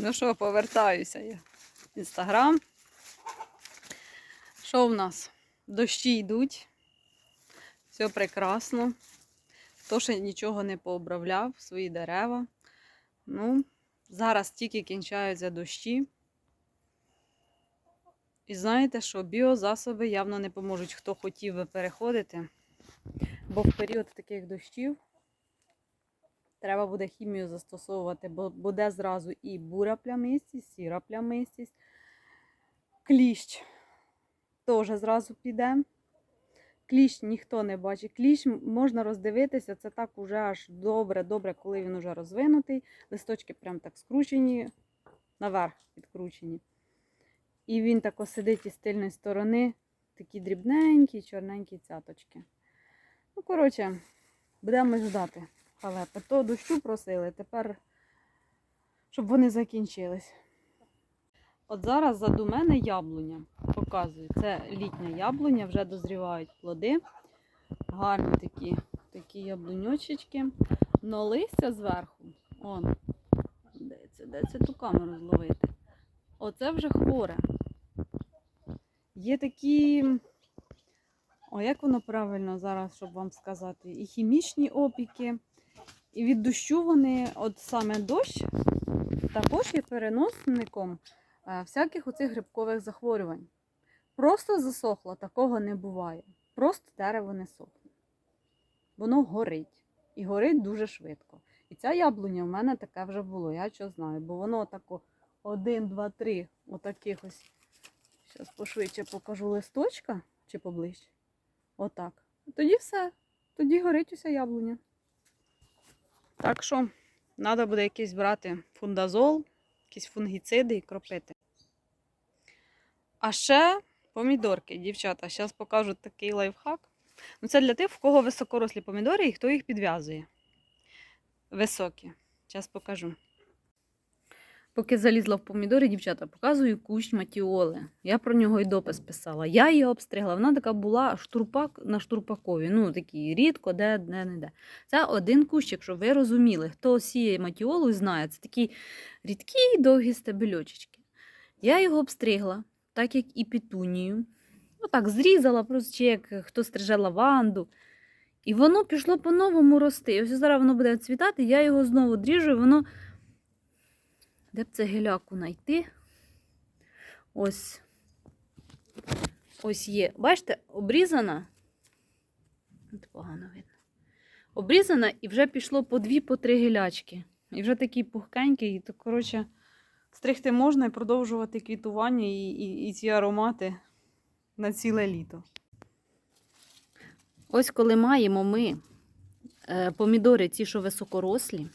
Ну що, повертаюся я інстаграм. Що в нас? Дощі йдуть. Все прекрасно. Хто ще нічого не пообравляв, свої дерева. Ну, зараз тільки кінчаються дощі. І знаєте, що біозасоби явно не поможуть, хто хотів би переходити. Бо в період таких дощів треба буде хімію застосовувати, бо буде зразу і буря плямистість, сіра плямистість, кліщ теж зразу піде. Кліщ ніхто не бачить. Кліщ можна роздивитися, це так уже аж добре-добре, коли він уже розвинутий. Листочки прям так скручені, наверх підкручені. І він тако сидить із тильної сторони, такі дрібненькі, чорненькі цяточки. Ну, коротше, будемо ждати халепи. То дощу просили, тепер, щоб вони закінчились. От зараз заду мене яблуня. Показую. Це літня яблуня, вже дозрівають плоди. Гарні такі, такі яблуньочечки. Но листя зверху. Он. Де це, де це ту камеру зловити? Оце вже хворе. Є такі. О, як воно правильно зараз, щоб вам сказати? І хімічні опіки. І від дощу вони, от саме дощ, також є переносником е, всяких оцих грибкових захворювань. Просто засохло, такого не буває. Просто дерево не сохне. Воно горить. І горить дуже швидко. І ця яблуня в мене таке вже було, я що знаю, бо воно тако один, два, три, отаких ось. Зараз пошвидше покажу листочка чи поближче. Отак. Тоді все. Тоді горить уся яблуня. Так що, треба буде якийсь брати фундазол, якісь фунгіциди і кропити. А ще помідорки, дівчата. Зараз покажу такий лайфхак. Ну, це для тих, в кого високорослі помідори і хто їх підв'язує. Високі. Зараз покажу. Поки залізла в помідори, дівчата, показую кущ матіоли. Я про нього і допис писала. Я її обстригла. Вона така була штурпак на штурпакові. Ну, такий рідко, де, де не де. Це один кущик, щоб ви розуміли. Хто сіє матіолу і знає, це такі рідкі довгі стебельочки. Я його обстригла, так як і петунію. Отак зрізала, просто чи як хто стриже лаванду. І воно пішло по-новому рости. Ось зараз воно буде цвітати, я його знову дріжу, і воно. Де б це геляку знайти? Ось. Ось є. Бачите, обрізана. От Погано видно. Обрізана і вже пішло по дві, по три гелячки. І вже такий пухкенький, і то, коротше, стригти можна і продовжувати квітування і, і, і ці аромати на ціле літо. Ось коли маємо ми е, помідори, ті, що високорослі.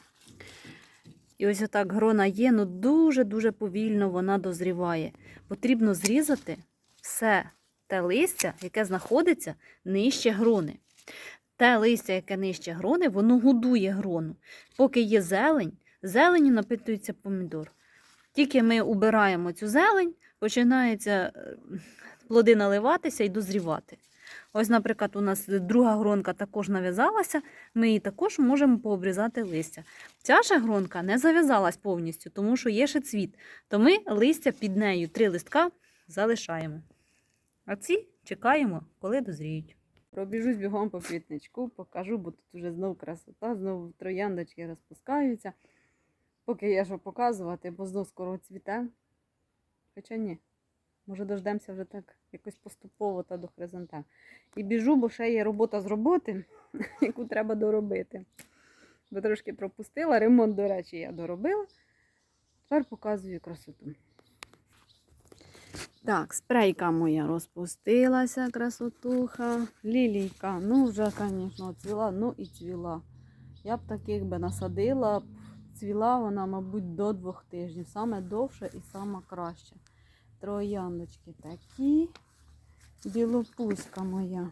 І ось отак грона є, ну дуже-дуже повільно вона дозріває. Потрібно зрізати все те листя, яке знаходиться нижче грони. Те листя, яке нижче грони, воно годує грону. Поки є зелень, зеленю напитується помідор. Тільки ми убираємо цю зелень, починаються е, плоди наливатися і дозрівати. Ось, наприклад, у нас друга гронка також нав'язалася, ми її також можемо пообрізати листя. Ця ж гронка не зав'язалась повністю, тому що є ще цвіт. То ми листя під нею три листка залишаємо. А ці чекаємо, коли дозріють. Пробіжусь бігом по квітничку, покажу, бо тут вже знов красота, знову трояндочки розпускаються. Поки є що показувати, бо знов скоро цвіте. Хоча ні. Може, дождемося вже так якось поступово та до хризантем. І біжу, бо ще є робота з роботи, яку треба доробити. Бо трошки пропустила. Ремонт, до речі, я доробила. Тепер показую красоту. Так, спрейка моя розпустилася, красотуха. Лілійка, ну вже, звісно, цвіла, ну і цвіла. Я б таких би насадила, цвіла вона, мабуть, до двох тижнів. Саме довше і саме краще. Трояндочки такі. Білопуська моя.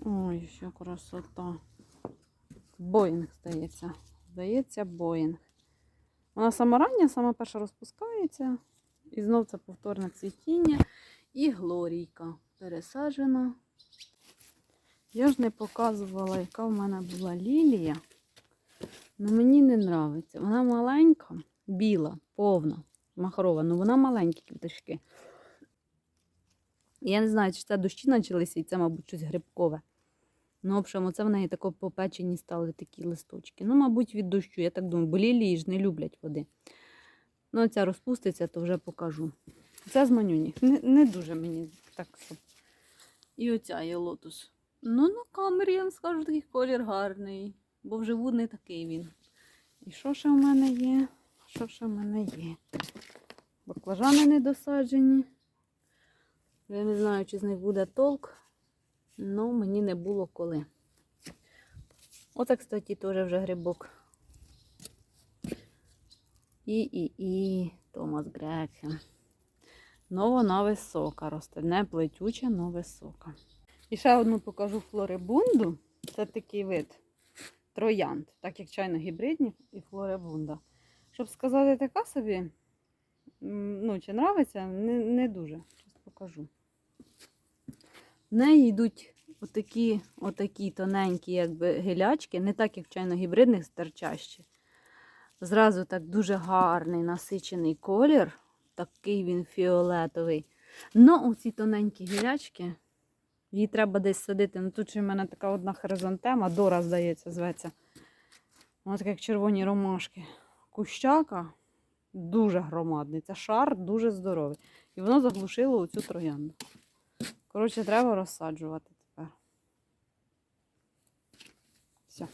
Ой, що красота. Боїнг здається. Здається, боїнг. Вона сама рання, сама перша розпускається. І знов це повторне цвітіння. І глорійка пересаджена. Я ж не показувала, яка в мене була лілія. Ну мені не нравиться. Вона маленька, біла, повна, махрова, ну вона маленькі квіточки. Я не знаю, чи це дощі почалися, і це, мабуть, щось грибкове. Ну, общем, оце в неї тако попечені стали такі листочки. Ну, мабуть, від дощу, я так думаю, бо лілії ж не люблять води. Ну, ця розпуститься, то вже покажу. Це з манюні. Не, не дуже мені так. щоб. І оця є лотус. Ну, на камері я вам скажу, такий колір гарний, бо вживу не такий він. І що ще в мене є? Що ще в мене є? Баклажани недосаджені. Я не знаю, чи з них буде толк. Ну, мені не було коли. Оце, кстати, теж вже грибок. І, і, і, Томас Грекхем. Ну, вона висока росте. Не плетюча, але висока. І ще одну покажу флорибунду. Це такий вид троянд, так як чайно гібридні і флорибунда. Щоб сказати така собі, ну, чи нравиться, не, не дуже. Зараз покажу. В неї йдуть отакі, отакі тоненькі якби, гілячки, не так, як в чайно-гібридних стерчащі. Зразу так дуже гарний насичений колір, такий він фіолетовий. Ну, оці тоненькі гілячки, її треба десь садити. Ну, тут ще в мене така одна хризантема, Дора, здається, зветься. Вона така, як червоні ромашки. Кущака дуже громадний. Це шар дуже здоровий. І воно заглушило оцю троянду. Коротше, треба розсаджувати тепер. Все.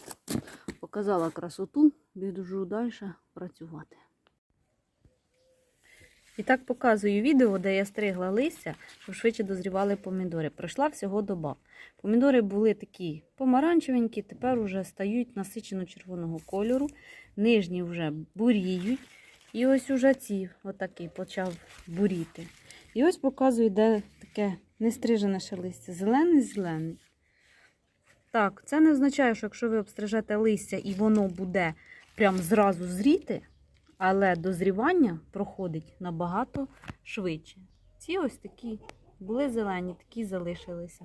Показала красоту, біжу далі працювати. І так показую відео, де я стригла листя, щоб швидше дозрівали помідори. Пройшла всього доба. Помідори були такі помаранчевенькі, тепер вже стають насичено червоного кольору. Нижні вже буріють. І ось уже ці отакий почав буріти. І ось показую, де таке нестрижене ще листя. Зелений-зелений. Так, це не означає, що якщо ви обстрижете листя і воно буде прям зразу зріти, але дозрівання проходить набагато швидше. Ці ось такі були зелені, такі залишилися.